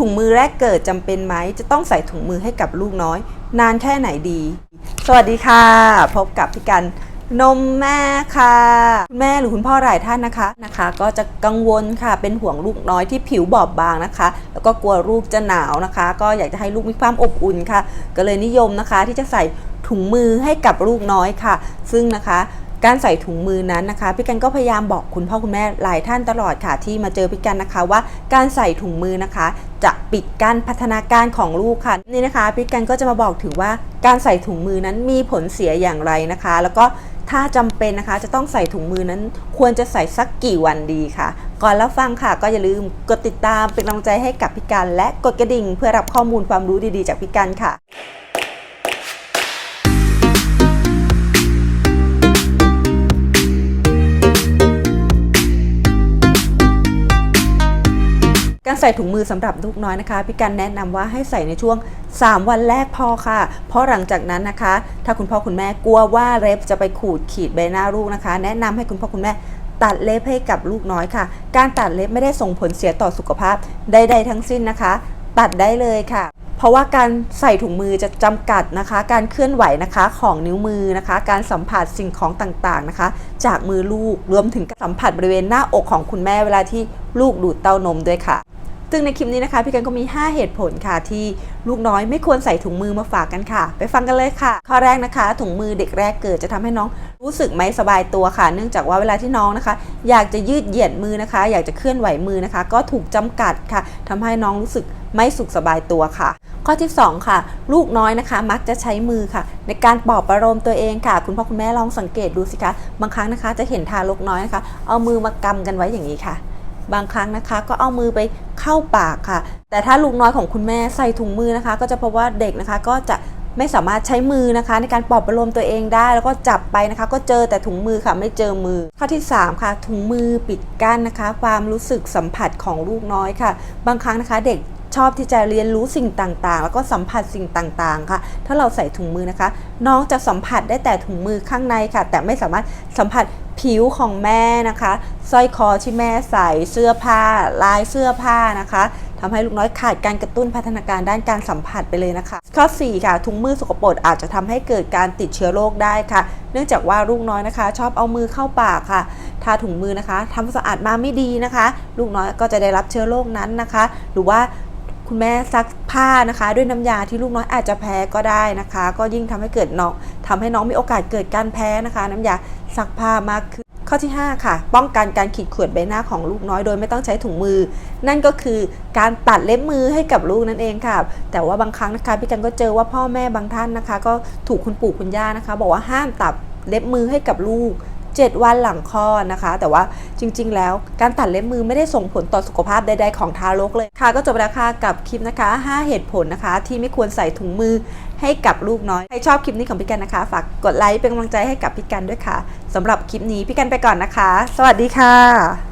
ถุงมือแรกเกิดจำเป็นไหม จะต้องใส่ถุงมือให้กับลูกน้อย นานแค่ไหนดี สวัสดีค่ะ พบกับพี่กันนมแม่ค่ะ คุณแม่หรือคุณพ่อหลายท่านนะคะนะคะ ก็จะกังวลค่ะเป็นห่วงลูกน้อยที่ผิวบอบบางนะคะ แล้วก็กลัวลูกจะหนาวนะคะ ก็อยากจะให้ลูกมีความอบอุ่นค่ะ ก็เลยนิยมนะคะที่จะใส่ถุงมือให้กับลูกน้อยค่ะ ซึ่งนะคะ การใส่ถุงมือนั้นนะคะพี่กันก็พยายามบอกคุณพ่อคุณแม่หลายท่านตลอดค่ะ ที่มาเจอพี่กันนะคะว่าการใส่ถุงมือนะคะ จะปิดกั้นพัฒนาการของลูกค่ะนี่นะคะพี่กันก็จะมาบอกถึงว่าการใส่ถุงมือนั้นมีผลเสียอย่างไรนะคะ แล้วก็ถ้าจำเป็นนะคะจะต้องใส่ถุงมือนั้นควรจะใส่สักกี่วันดีค่ะ ก่อนแล้วฟังค่ะก็อย่าลืมกดติดตามเป็นกำลังใจให้กับพี่กันและกดกระดิ่ง เพื่อรับข้อมูลความรู้ดีๆ จากพี่กันค่ะ การใส่ถุงมือสำหรับลูกน้อยนะคะพี่กันแนะนำว่าให้ใส่ในช่วง 3 วันแรกพอค่ะ เพราะหลังจากนั้นนะคะ ถ้าคุณพ่อคุณแม่กลัวว่าเล็บจะไปขูดขีดใบหน้าลูกนะคะ แนะนำให้คุณพ่อคุณแม่ตัดเล็บให้กับลูกน้อยค่ะ การตัดเล็บไม่ได้ส่งผลเสียต่อสุขภาพใดๆทั้งสิ้นนะคะ ตัดได้เลยค่ะ เพราะว่าการใส่ถุงมือจะจำกัดนะคะ การเคลื่อนไหวนะคะของนิ้วมือนะคะ การสัมผัสสิ่งของต่างๆนะคะ จากมือลูกรวมถึงการสัมผัสบริเวณหน้าอกของคุณแม่เวลาที่ลูกดูดเต้านมด้วยค่ะ ซึ่งในคลิปนี้นะคะพี่กันก็มี 5 เหตุผลค่ะ ที่ลูกน้อยไม่ควรใส่ถุงมือมาฝากกันค่ะ ไปฟังกันเลยค่ะ ข้อแรกนะคะ ถุงมือเด็กแรกเกิดจะทำให้น้องรู้สึกไม่สบายตัวค่ะ เนื่องจากว่าเวลาที่น้องนะคะ อยากจะยืดเหยียดมือนะคะ อยากจะเคลื่อนไหวมือนะคะ ก็ถูกจำกัดค่ะทำให้น้องรู้สึกไม่สุขสบายตัวค่ะ ข้อที่ 2 ค่ะ ลูกน้อยนะคะ มักจะใช้มือค่ะ ในการปลอบประโลมตัวเองค่ะ คุณพ่อคุณแม่ลองสังเกตดูสิคะบางครั้งนะคะจะเห็นทารกน้อยนะคะ เอามือมากำกันไว้อย่างนี้ค่ะ บางครั้งนะคะ ก็เอามือไปเข้าปากค่ะ แต่ถ้าลูกน้อยของคุณแม่ใส่ถุงมือนะคะ ก็จะพบว่าเด็กนะคะก็จะไม่สามารถใช้มือนะคะ ในการปลอบประโลมตัวเองได้ แล้วก็จับไปนะคะ ก็เจอแต่ถุงมือค่ะไม่เจอมือ ข้อที่ 3 ค่ะ ถุงมือปิดกั้นนะคะ ความรู้สึกสัมผัสของลูกน้อยค่ะ บางครั้งนะคะเด็ก ชอบที่จะเรียนรู้สิ่งต่างๆ แล้วก็สัมผัสสิ่งต่างๆ ค่ะ ถ้าเราใส่ถุงมือนะคะ น้องจะสัมผัสได้แต่ถุงมือข้างในค่ะ แต่ไม่สามารถสัมผัสผิวของแม่นะคะสร้อยคอที่แม่ใส่เสื้อผ้า ลายเสื้อผ้านะคะทำให้ลูกน้อยขาดการกระตุ้นพัฒนาการด้านการสัมผัสไปเลยนะคะ ข้อ 4 ค่ะ ถุงมือสกปรกอาจจะทำให้เกิดการติดเชื้อโรคได้ค่ะ เนื่องจากว่าลูกน้อยนะคะ ชอบเอามือเข้าปากค่ะถ้าถุงมือนะคะทำสะอาดมาไม่ดีนะคะ ลูกน้อยก็จะได้รับเชื้อโรคนั้นนะคะ หรือว่า คุณแม่ซักผ้านะคะ ด้วยน้ำยาที่ลูกน้อยอาจจะแพ้ก็ได้นะคะ ก็ยิ่งทำให้เกิดน้องทำให้น้องมีโอกาสเกิดการแพ้นะคะ น้ำยาซักผ้ามากขึ้นข้อที่ 5 ค่ะ ป้องกันการขีดข่วนใบหน้าของลูกน้อยโดยไม่ต้องใช้ถุงมือ นั่นก็คือการตัดเล็บมือให้กับลูกนั่นเองค่ะ แต่ว่าบางครั้งนะคะพี่กันก็เจอว่าพ่อแม่บางท่านนะคะ ก็ถูกคุณปู่คุณย่านะคะ บอกว่าห้ามตัดเล็บมือให้กับลูก 7 วันหลังคลอดนะคะ แต่ว่าจริง ๆ แล้วการตัดเล็บมือไม่ได้ส่งผลต่อสุขภาพใด ๆ ของทารกเลยค่ะ ก็จบแล้วค่ะกับคลิปนะคะ 5 เหตุผลนะคะ ที่ไม่ควรใส่ถุงมือให้กับลูกน้อยใครชอบคลิปนี้ของพี่กันนะคะ ฝากกดไลค์เป็นกำลังใจให้กับพี่กันด้วยค่ะสำหรับคลิปนี้พี่กันไปก่อนนะคะ สวัสดีค่ะ